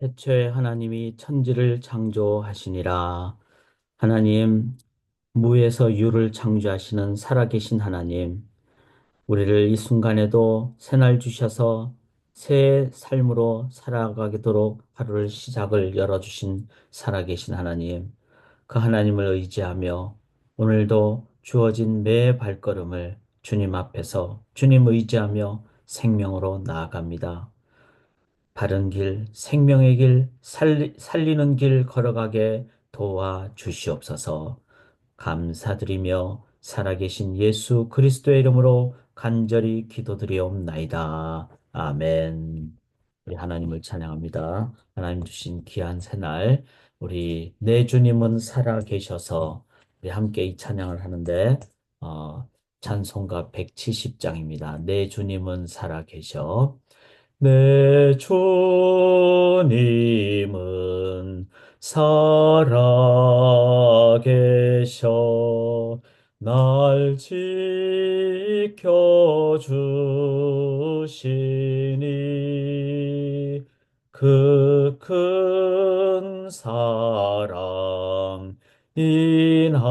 태초에 하나님이 천지를 창조하시니라. 하나님, 무에서 유를 창조하시는 살아계신 하나님, 우리를 이 순간에도 새날 주셔서 새 삶으로 살아가도록 하루를 시작을 열어주신 살아계신 하나님, 그 하나님을 의지하며 오늘도 주어진 매 발걸음을 주님 앞에서 주님 의지하며 생명으로 나아갑니다. 바른 길, 생명의 길, 살리, 살리는 길 걸어가게 도와 주시옵소서. 감사드리며 살아계신 예수 그리스도의 이름으로 간절히 기도드리옵나이다. 아멘. 우리 하나님을 찬양합니다. 하나님 주신 귀한 새날, 우리 내 주님은 살아계셔서 우리 함께 이 찬양을 하는데, 어, 찬송가 170장입니다. 내 주님은 살아계셔. 내 주님은 살아계셔. 날 지켜주시니 그 큰 사랑 인하여서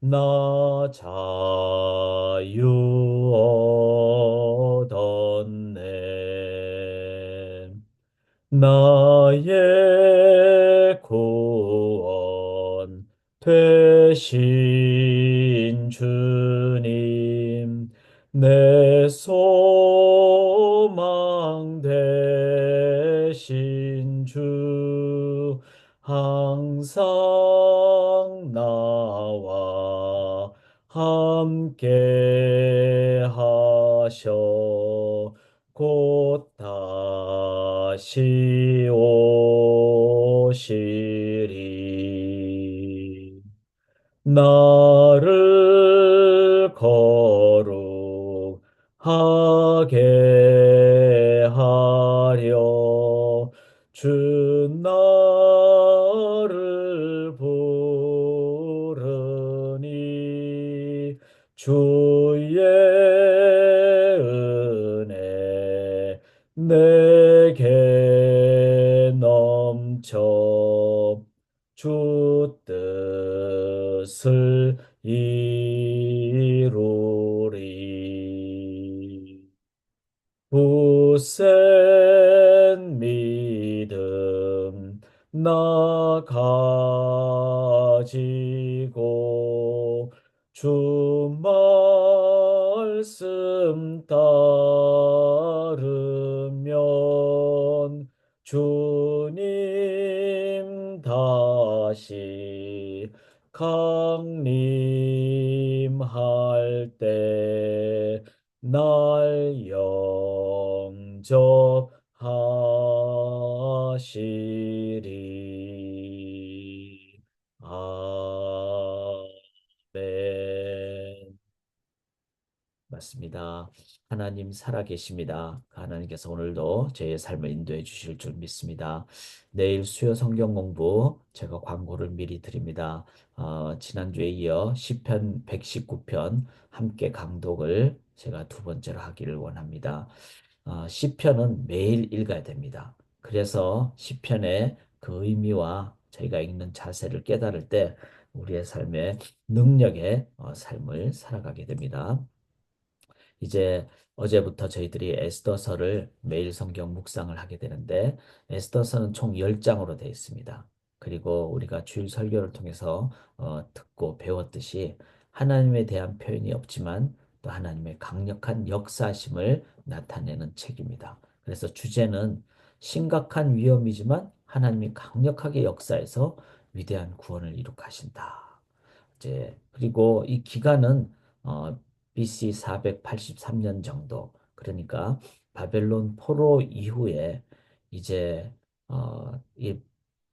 나 자유 나의 구원 되신 주님, 내 소망 되신 주, 항상 나와 함께 하셔 다시 오시리. 나를 거룩하게 나 가지고 주 말씀 따르면 주님 다시 강림할 때 날 영접하시리. 아멘. 맞습니다. 하나님 살아계십니다. 그 하나님께서 오늘도 제 삶을 인도해 주실 줄 믿습니다. 내일 수요 성경 공부 제가 광고를 미리 드립니다. 어, 지난주에 이어 시편 119편 함께 강독을 제가 두 번째로 하기를 원합니다. 어, 시편은 매일 읽어야 됩니다. 그래서 시편의 그 의미와 저희가 읽는 자세를 깨달을 때 우리의 삶의 능력의 어, 삶을 살아가게 됩니다. 이제 어제부터 저희들이 에스더서를 매일 성경 묵상을 하게 되는데 에스더서는 총 10장으로 되어 있습니다. 그리고 우리가 주일 설교를 통해서 어, 듣고 배웠듯이 하나님에 대한 표현이 없지만 또 하나님의 강력한 역사심을 나타내는 책입니다. 그래서 주제는 심각한 위험이지만 하나님이 강력하게 역사해서 위대한 구원을 이룩하신다. 이제 그리고 이 기간은 어, BC 483년 정도 그러니까 바벨론 포로 이후에 이제 어, 이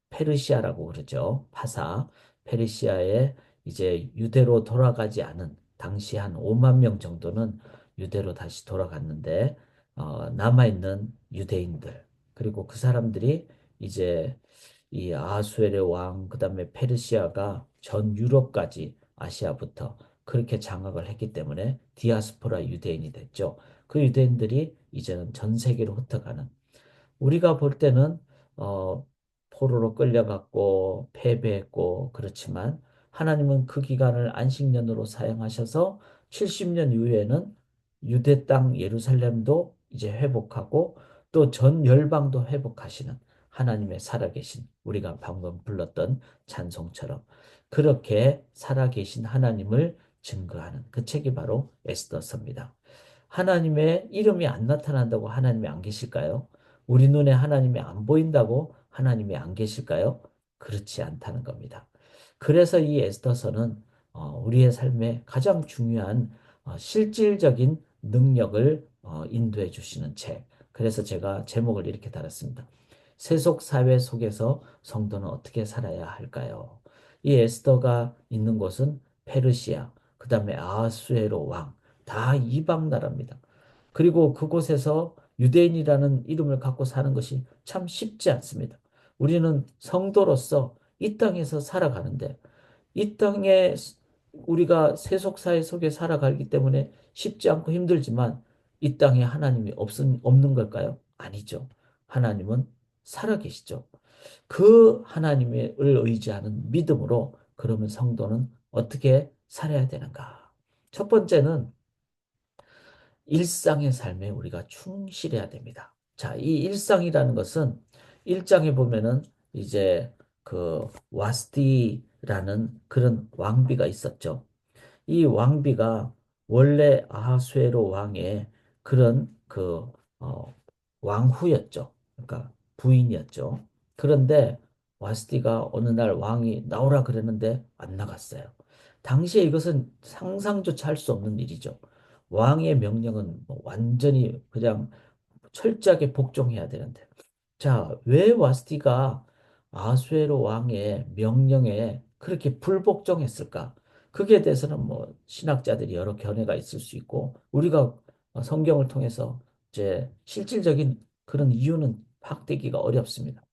페르시아라고 그러죠. 파사 페르시아에 이제 유대로 돌아가지 않은 당시 한 5만 명 정도는 유대로 다시 돌아갔는데 어, 남아 있는 유대인들 그리고 그 사람들이 이제 이 아하수에르 왕 그다음에 페르시아가 전 유럽까지 아시아부터 그렇게 장악을 했기 때문에 디아스포라 유대인이 됐죠. 그 유대인들이 이제는 전 세계로 흩어가는 우리가 볼 때는 어, 포로로 끌려갔고 패배했고 그렇지만 하나님은 그 기간을 안식년으로 사용하셔서 70년 이후에는 유대 땅 예루살렘도 이제 회복하고 또 전 열방도 회복하시는 하나님의 살아계신 우리가 방금 불렀던 찬송처럼 그렇게 살아계신 하나님을 증거하는 그 책이 바로 에스더서입니다. 하나님의 이름이 안 나타난다고 하나님이 안 계실까요? 우리 눈에 하나님이 안 보인다고 하나님이 안 계실까요? 그렇지 않다는 겁니다. 그래서 이 에스더서는 어, 우리의 삶에 가장 중요한 어, 실질적인 능력을 어, 인도해 주시는 책. 그래서 제가 제목을 이렇게 달았습니다. 세속 사회 속에서 성도는 어떻게 살아야 할까요? 이 에스더가 있는 곳은 페르시아, 그 다음에 아하수에로 왕, 다 이방 나라입니다. 그리고 그곳에서 유대인이라는 이름을 갖고 사는 것이 참 쉽지 않습니다. 우리는 성도로서 이 땅에서 살아가는데 이 땅에 우리가 세속사회 속에 살아가기 때문에 쉽지 않고 힘들지만 이 땅에 하나님이 없은, 없는 걸까요? 아니죠. 하나님은 살아계시죠. 그 하나님을 의지하는 믿음으로 그러면 성도는 어떻게 살아야 되는가? 첫 번째는 일상의 삶에 우리가 충실해야 됩니다. 자, 이 일상이라는 것은 1장에 보면은 이제 그 와스티라는 그런 왕비가 있었죠. 이 왕비가 원래 아하수에로 왕의 그런 그 어, 왕후였죠. 그러니까 부인이었죠. 그런데 와스티가 어느 날 왕이 나오라 그랬는데 안 나갔어요. 당시에 이것은 상상조차 할 수 없는 일이죠. 왕의 명령은 뭐 완전히 그냥 철저하게 복종해야 되는데. 자, 왜 와스티가 아수에로 왕의 명령에 그렇게 불복종했을까? 그게 대해서는 뭐 신학자들이 여러 견해가 있을 수 있고 우리가 성경을 통해서 이제 실질적인 그런 이유는 파악되기가 어렵습니다.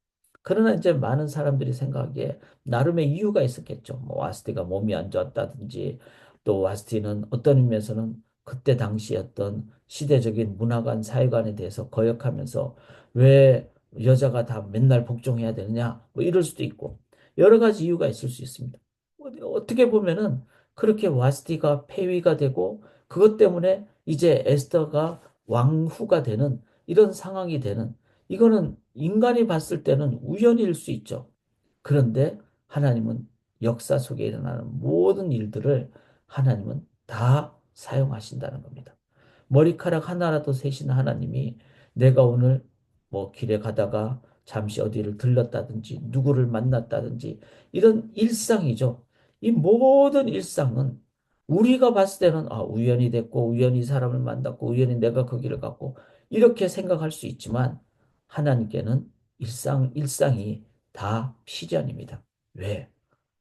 그러나 이제 많은 사람들이 생각하기에 나름의 이유가 있었겠죠. 뭐 와스티가 몸이 안 좋았다든지 또 와스티는 어떤 의미에서는 그때 당시 어떤 시대적인 문화관, 사회관에 대해서 거역하면서 왜 여자가 다 맨날 복종해야 되느냐 뭐 이럴 수도 있고 여러 가지 이유가 있을 수 있습니다. 어떻게 보면은 그렇게 와스티가 폐위가 되고 그것 때문에 이제 에스더가 왕후가 되는 이런 상황이 되는 이거는 인간이 봤을 때는 우연일 수 있죠. 그런데 하나님은 역사 속에 일어나는 모든 일들을 하나님은 다 사용하신다는 겁니다. 머리카락 하나라도 세신 하나님이 내가 오늘 뭐 길에 가다가 잠시 어디를 들렀다든지 누구를 만났다든지 이런 일상이죠. 이 모든 일상은 우리가 봤을 때는 아, 우연히 됐고 우연히 사람을 만났고 우연히 내가 그 길을 갔고 이렇게 생각할 수 있지만 하나님께는 일상 일상이 다 피전입니다. 왜?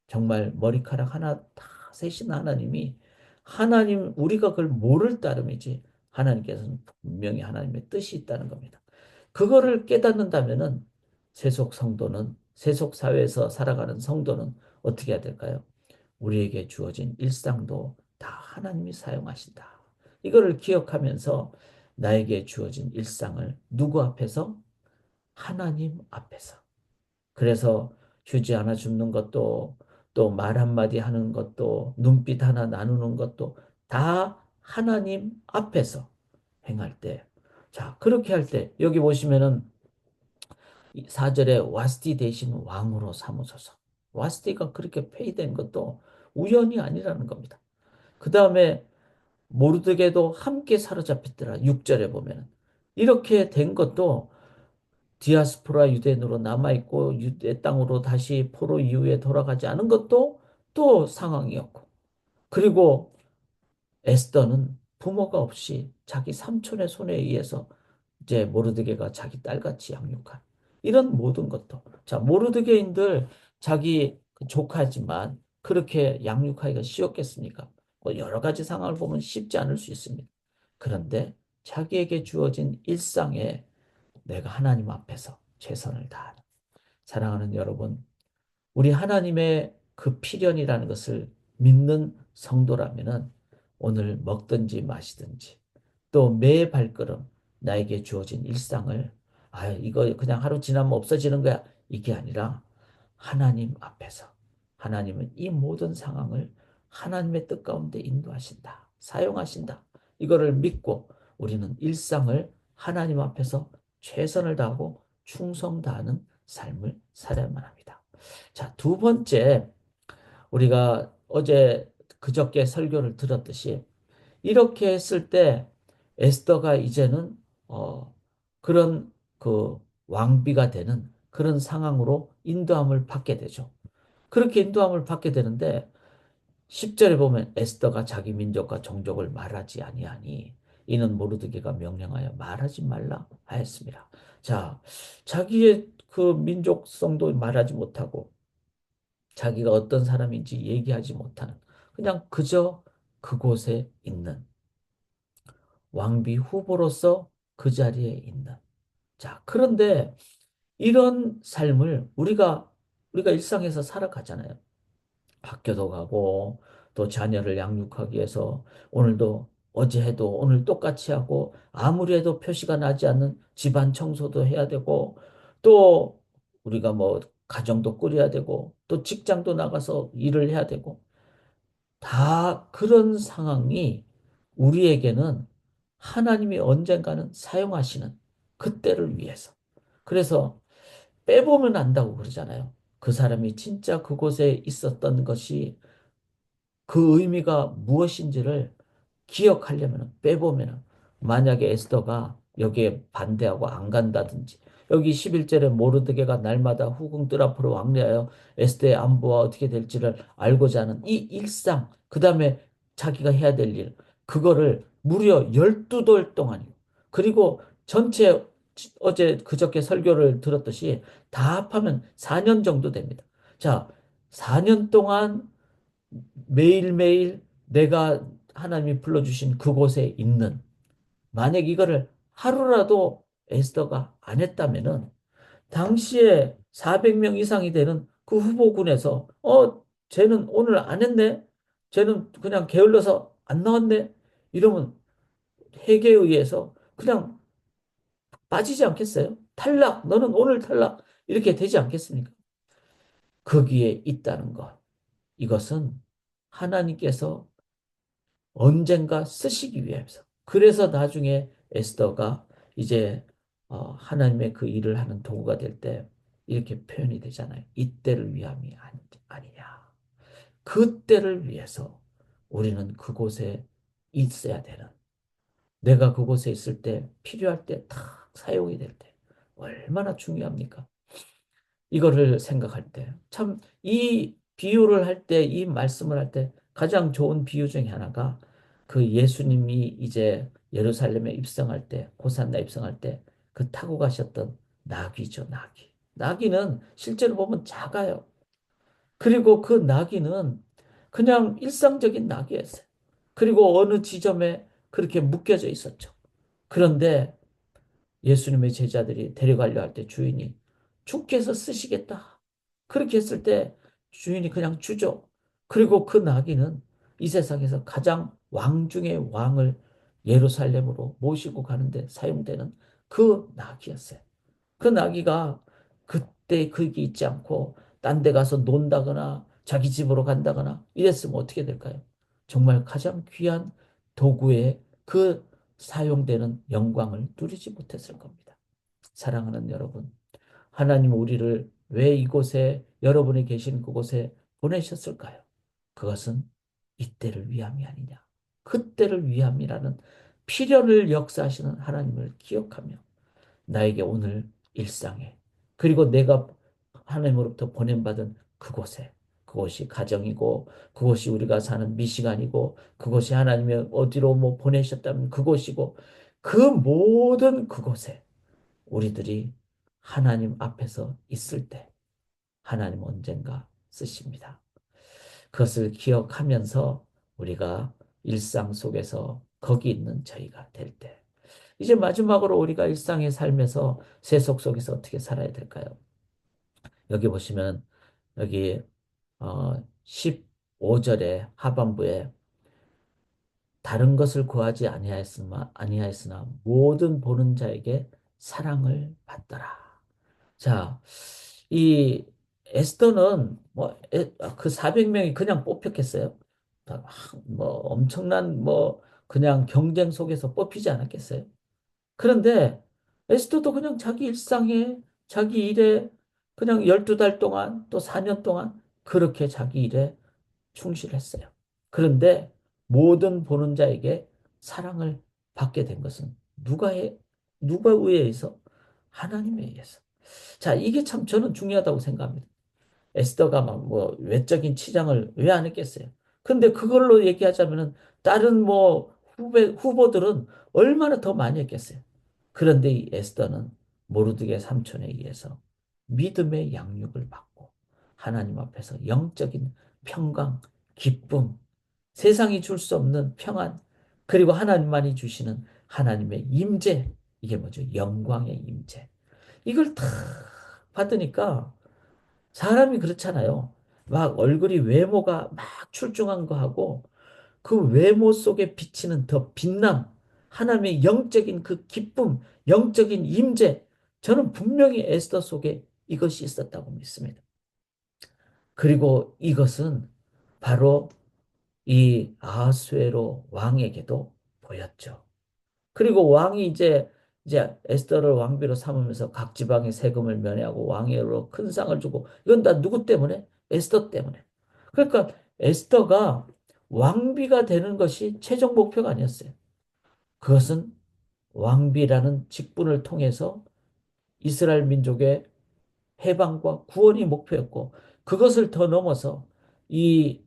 정말 머리카락 하나 다 세신 하나님이 하나님 우리가 그걸 모를 따름이지 하나님께서는 분명히 하나님의 뜻이 있다는 겁니다. 그거를 깨닫는다면은 세속 성도는 세속 사회에서 살아가는 성도는 어떻게 해야 될까요? 우리에게 주어진 일상도 다 하나님이 사용하신다. 이거를 기억하면서 나에게 주어진 일상을 누구 앞에서? 하나님 앞에서. 그래서 휴지 하나 줍는 것도 또 말 한마디 하는 것도 눈빛 하나 나누는 것도 다 하나님 앞에서 행할 때. 자, 그렇게 할 때 여기 보시면은 4절에 와스티 대신 왕으로 삼으소서. 와스티가 그렇게 폐위된 것도 우연이 아니라는 겁니다. 그 다음에 모르드게도 함께 사로잡혔더라. 6절에 보면은. 이렇게 된 것도 디아스포라 유대인으로 남아있고 유대 땅으로 다시 포로 이후에 돌아가지 않은 것도 또 상황이었고 그리고 에스더는 부모가 없이 자기 삼촌의 손에 의해서 이제 모르드게가 자기 딸같이 양육한 이런 모든 것도 자 모르드게인들 자기 그 조카지만 그렇게 양육하기가 쉬웠겠습니까? 뭐 여러 가지 상황을 보면 쉽지 않을 수 있습니다. 그런데 자기에게 주어진 일상에 내가 하나님 앞에서 최선을 다하는 사랑하는 여러분, 우리 하나님의 그 필연이라는 것을 믿는 성도라면은 오늘 먹든지 마시든지 또 매 발걸음 나에게 주어진 일상을 아, 이거 그냥 하루 지나면 없어지는 거야. 이게 아니라 하나님 앞에서 하나님은 이 모든 상황을 하나님의 뜻 가운데 인도하신다. 사용하신다. 이거를 믿고 우리는 일상을 하나님 앞에서 최선을 다하고 충성 다하는 삶을 살아야만 합니다. 자, 두 번째 우리가 어제 그저께 설교를 들었듯이 이렇게 했을 때 에스더가 이제는 어 그런 그 왕비가 되는 그런 상황으로 인도함을 받게 되죠. 그렇게 인도함을 받게 되는데 10절에 보면 에스더가 자기 민족과 종족을 말하지 아니하니 이는 모르드게가 명령하여 말하지 말라 하였습니다. 자, 자기의 그 민족성도 말하지 못하고 자기가 어떤 사람인지 얘기하지 못하는 그냥 그저 그곳에 있는 왕비 후보로서 그 자리에 있는. 자, 그런데 이런 삶을 우리가 우리가 일상에서 살아가잖아요. 학교도 가고 또 자녀를 양육하기 위해서 오늘도 어제 해도 오늘 똑같이 하고 아무리 해도 표시가 나지 않는 집안 청소도 해야 되고 또 우리가 뭐 가정도 꾸려야 되고 또 직장도 나가서 일을 해야 되고 다 그런 상황이 우리에게는 하나님이 언젠가는 사용하시는 그때를 위해서. 그래서 빼보면 안다고 그러잖아요. 그 사람이 진짜 그곳에 있었던 것이 그 의미가 무엇인지를 기억하려면 빼보면 만약에 에스더가 여기에 반대하고 안 간다든지 여기 11절에 모르드게가 날마다 후궁 뜰 앞으로 왕래하여 에스더의 안부와 어떻게 될지를 알고자 하는 이 일상 그 다음에 자기가 해야 될 일 그거를 무려 12돌 동안이요. 그리고 전체 어제 그저께 설교를 들었듯이 다 합하면 4년 정도 됩니다. 자, 4년 동안 매일매일 내가 하나님이 불러주신 그곳에 있는 만약 이거를 하루라도 에스더가 안 했다면은 당시에 400명 이상이 되는 그 후보군에서 어 쟤는 오늘 안 했네 쟤는 그냥 게을러서 안 나왔네 이러면 회계에 의해서 그냥 빠지지 않겠어요? 탈락 너는 오늘 탈락 이렇게 되지 않겠습니까? 거기에 있다는 것 이것은 하나님께서 언젠가 쓰시기 위해서. 그래서 나중에 에스더가 이제 어, 하나님의 그 일을 하는 도구가 될 때 이렇게 표현이 되잖아요. 이때를 위함이 아니, 냐 그때를 위해서 우리는 그곳에 있어야 되는. 내가 그곳에 있을 때 필요할 때 탁 사용이 될 때 얼마나 중요합니까? 이거를 생각할 때 참 이 비유를 할 때 이 말씀을 할 때 가장 좋은 비유 중에 하나가 그 예수님이 이제 예루살렘에 입성할 때, 호산나 입성할 때 그 타고 가셨던 나귀죠, 나귀. 나귀는 실제로 보면 작아요. 그리고 그 나귀는 그냥 일상적인 나귀였어요. 그리고 어느 지점에 그렇게 묶여져 있었죠. 그런데 예수님의 제자들이 데려가려 할 때 주인이 주께서 쓰시겠다. 그렇게 했을 때 주인이 그냥 주죠. 그리고 그 나귀는 이 세상에서 가장 왕 중의 왕을 예루살렘으로 모시고 가는데 사용되는 그 나귀였어요. 그 나귀가 그때 거기 있지 않고 딴 데 가서 논다거나 자기 집으로 간다거나 이랬으면 어떻게 될까요? 정말 가장 귀한 도구에 그 사용되는 영광을 누리지 못했을 겁니다. 사랑하는 여러분, 하나님 우리를 왜 이곳에 여러분이 계신 그곳에 보내셨을까요? 그것은 이때를 위함이 아니냐. 그때를 위함이라는 필연을 역사하시는 하나님을 기억하며 나에게 오늘 일상에 그리고 내가 하나님으로부터 보냄받은 그곳에 그곳이 가정이고 그곳이 우리가 사는 미시간이고 그곳이 하나님의 어디로 뭐 보내셨다면 그곳이고 그 모든 그곳에 우리들이 하나님 앞에서 있을 때 하나님 언젠가 쓰십니다. 그것을 기억하면서 우리가 일상 속에서 거기 있는 저희가 될 때. 이제 마지막으로 우리가 일상의 삶에서 세속 속에서 어떻게 살아야 될까요? 여기 보시면 여기 어 15절의 하반부에 다른 것을 구하지 아니하였으나 아니하였으나 모든 보는 자에게 사랑을 받더라. 자, 이 에스더는 뭐 그 400명이 그냥 뽑혔겠어요? 뭐 엄청난 뭐 그냥 경쟁 속에서 뽑히지 않았겠어요? 그런데 에스더도 그냥 자기 일상에 자기 일에 그냥 12달 동안 또 4년 동안 그렇게 자기 일에 충실했어요. 그런데 모든 보는 자에게 사랑을 받게 된 것은 누가 해? 누가 의해서? 하나님에 의해서. 자, 이게 참 저는 중요하다고 생각합니다. 에스더가 막 뭐 외적인 치장을 왜 안 했겠어요? 근데 그걸로 얘기하자면은 다른 뭐 후배, 후보들은 얼마나 더 많이 했겠어요? 그런데 이 에스더는 모르드게 삼촌에 의해서 믿음의 양육을 받고 하나님 앞에서 영적인 평강, 기쁨, 세상이 줄 수 없는 평안, 그리고 하나님만이 주시는 하나님의 임재, 이게 뭐죠? 영광의 임재. 이걸 다 받으니까 사람이 그렇잖아요. 막 얼굴이 외모가 막 출중한 거 하고 그 외모 속에 비치는 더 빛남, 하나님의 영적인 그 기쁨, 영적인 임재, 저는 분명히 에스더 속에 이것이 있었다고 믿습니다. 그리고 이것은 바로 이 아하수에로 왕에게도 보였죠. 그리고 왕이 이제 이제 에스더를 왕비로 삼으면서 각 지방의 세금을 면회하고 왕으로 큰 상을 주고 이건 다 누구 때문에? 에스더 때문에. 그러니까 에스더가 왕비가 되는 것이 최종 목표가 아니었어요. 그것은 왕비라는 직분을 통해서 이스라엘 민족의 해방과 구원이 목표였고 그것을 더 넘어서 이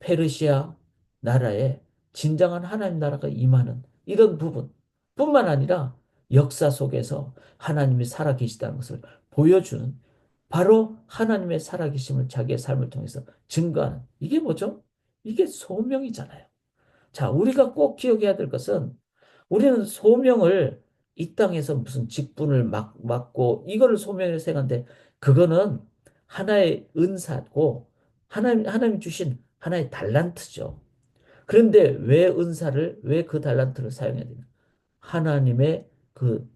페르시아 나라에 진정한 하나님 나라가 임하는 이런 부분 뿐만 아니라 역사 속에서 하나님이 살아계시다는 것을 보여주는 바로 하나님의 살아계심을 자기의 삶을 통해서 증거하는 이게 뭐죠? 이게 소명이잖아요. 자, 우리가 꼭 기억해야 될 것은 우리는 소명을 이 땅에서 무슨 직분을 막, 맡고 이거를 소명을 생각하는데 그거는 하나의 은사고 하나님, 하나님 주신 하나의 달란트죠. 그런데 왜 은사를, 왜 그 달란트를 사용해야 되냐? 하나님의 그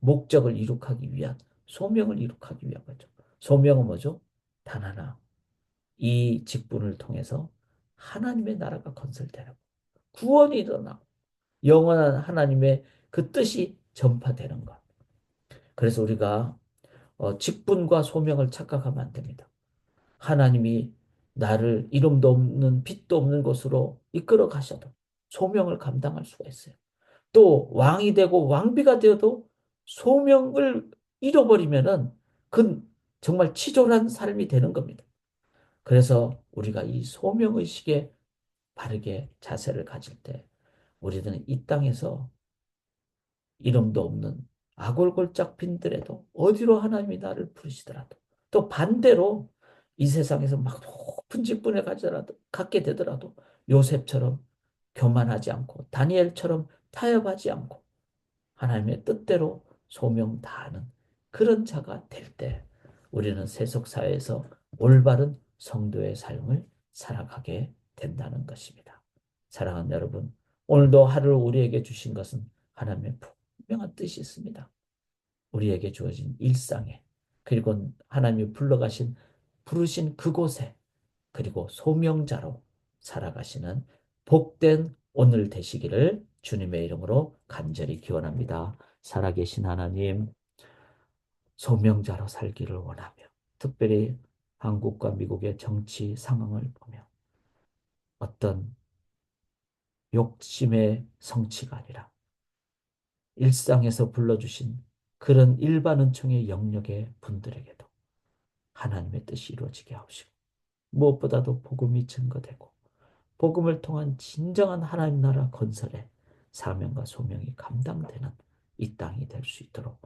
목적을 이룩하기 위한, 소명을 이룩하기 위한 거죠. 소명은 뭐죠? 단 하나. 이 직분을 통해서 하나님의 나라가 건설되고 구원이 일어나고 영원한 하나님의 그 뜻이 전파되는 것. 그래서 우리가 어, 직분과 소명을 착각하면 안 됩니다. 하나님이 나를 이름도 없는 빛도 없는 곳으로 이끌어 가셔도 소명을 감당할 수가 있어요. 또 왕이 되고 왕비가 되어도 소명을 잃어버리면은 그 정말 치졸한 삶이 되는 겁니다. 그래서 우리가 이 소명의식에 바르게 자세를 가질 때 우리들은 이 땅에서 이름도 없는 아골골짝 빈들에도 어디로 하나님이 나를 부르시더라도 또 반대로 이 세상에서 막 높은 직분에 가더라도 갖게 되더라도 요셉처럼 교만하지 않고 다니엘처럼 타협하지 않고 하나님의 뜻대로 소명 다하는 그런 자가 될 때 우리는 세속 사회에서 올바른 성도의 삶을 살아가게 된다는 것입니다. 사랑하는 여러분, 오늘도 하루를 우리에게 주신 것은 하나님의 분명한 뜻이 있습니다. 우리에게 주어진 일상에 그리고 하나님이 불러가신 부르신 그곳에 그리고 소명자로 살아가시는 복된 오늘 되시기를 주님의 이름으로 간절히 기원합니다. 살아계신 하나님, 소명자로 살기를 원하며 특별히 한국과 미국의 정치 상황을 보며 어떤 욕심의 성취가 아니라 일상에서 불러주신 그런 일반 은총의 영역의 분들에게도 하나님의 뜻이 이루어지게 하옵시고 무엇보다도 복음이 증거되고 복음을 통한 진정한 하나님 나라 건설에 사명과 소명이 감당되는 이 땅이 될 수 있도록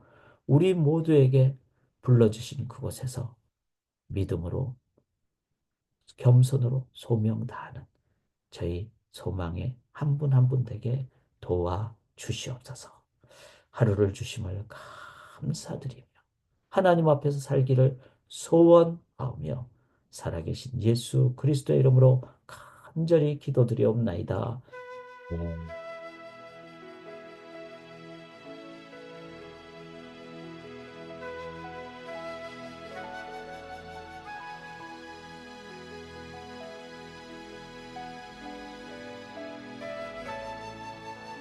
우리 모두에게 불러주신 그곳에서 믿음으로 겸손으로 소명 다하는 저희 소망의 한 분 한 분 되게 도와 주시옵소서. 하루를 주심을 감사드리며 하나님 앞에서 살기를 소원하며 살아계신 예수 그리스도의 이름으로 간절히 기도드리옵나이다. 네.